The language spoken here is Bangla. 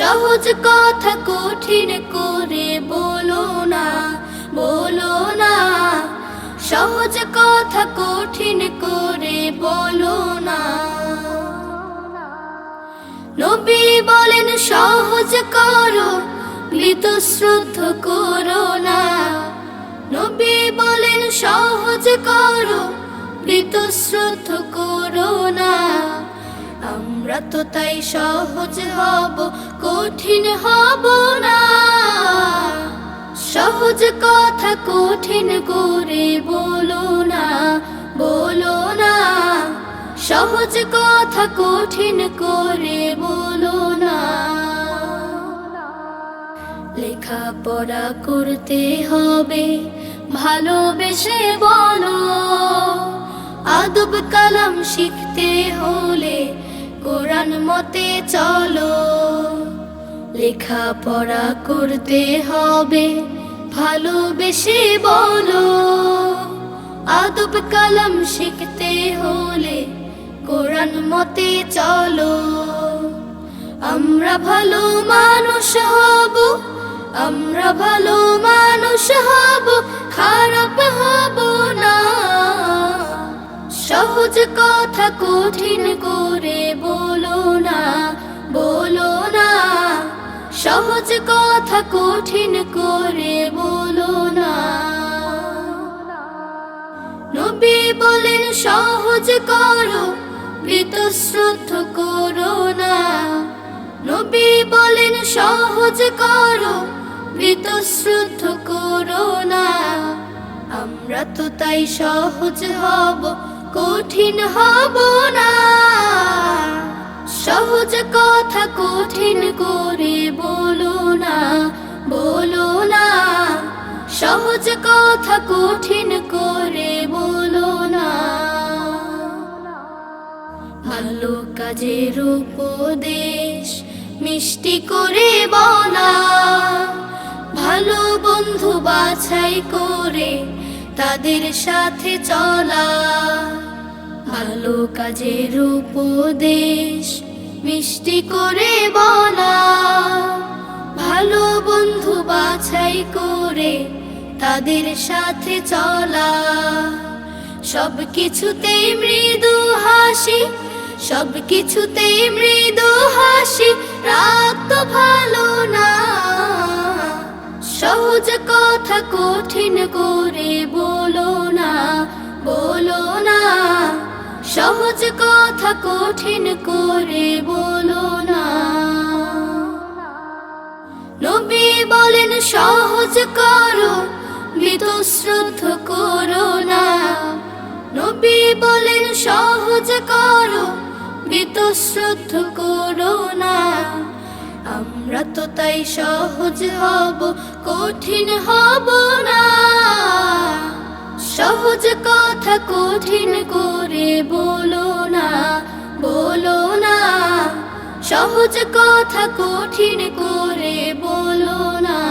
সহজ কথা কঠিন করে বলো না বলো না। সহজ কথা কঠিন করে বলো না। নবী বলেন, সহজ করো, মৃত শ্রদ্ধ করো না। নবী বলেন, সহজ করো, মৃত শ্রদ্ধ করো না। আমরা তো তাই সহজ হব, কঠিন হব না। সহজ কথা কঠিন করে বলো না বলো না। সহজ কথা কঠিন করে বলো না। লেখাপড়া করতে হবে, ভালোবেসে বলো। আদব কালাম শিখতে হলে কোরআন মতে চলো। লেখাপড়া করতে হবে, ভালোবেসে বলো। আদব কালাম শিখতে হলে কোরআন মতে চলো। আমরা ভালো মানুষ হব, আমরা ভালো মানুষ হব খারাপ সহজ কথা কঠিন করে বলো না বলো না। সহজ কথা কঠিন করে বলো না। নবী বলেন, সহজ করো বৃতশ্রদ্ধ করো না। নবী বলেন, সহজ করো বৃতশ্রদ্ধ করো না। আমরা তো তাই সহজ হব কঠিন হব না। সহজ কথা কঠিন করে বলো না বলো না। সহজ কথা কঠিন করে বলো না। ভালো কাজের উপদেশ মিষ্টি করে বলা। ভালো বন্ধু বাছাই করে তাদের সাথে চলা। ভালো কাজের উপদেশ, মিষ্টি করে বলা। ভালো বন্ধু বাছাই করে তাদের সাথে চলা। সব কিছুতেই মৃদু হাসি সব কিছুতেই মৃদু হাসি, রাত তো ভালো না। সহজ কথা কঠিন করে বলো না বলো না। সহজ কথা কঠিন করে বলো না। নবী বলেন, সহজ করো, মৃত শ্রদ্ধ করো না। নবী বলেন, সহজ করো, মৃত শ্রদ্ধ করো না। আমরা তো তাই সহজ হব, কঠিন হব না। সহজ কথা কঠিন করে বলো না বলো না। সহজ কথা কঠিন করে বলো না।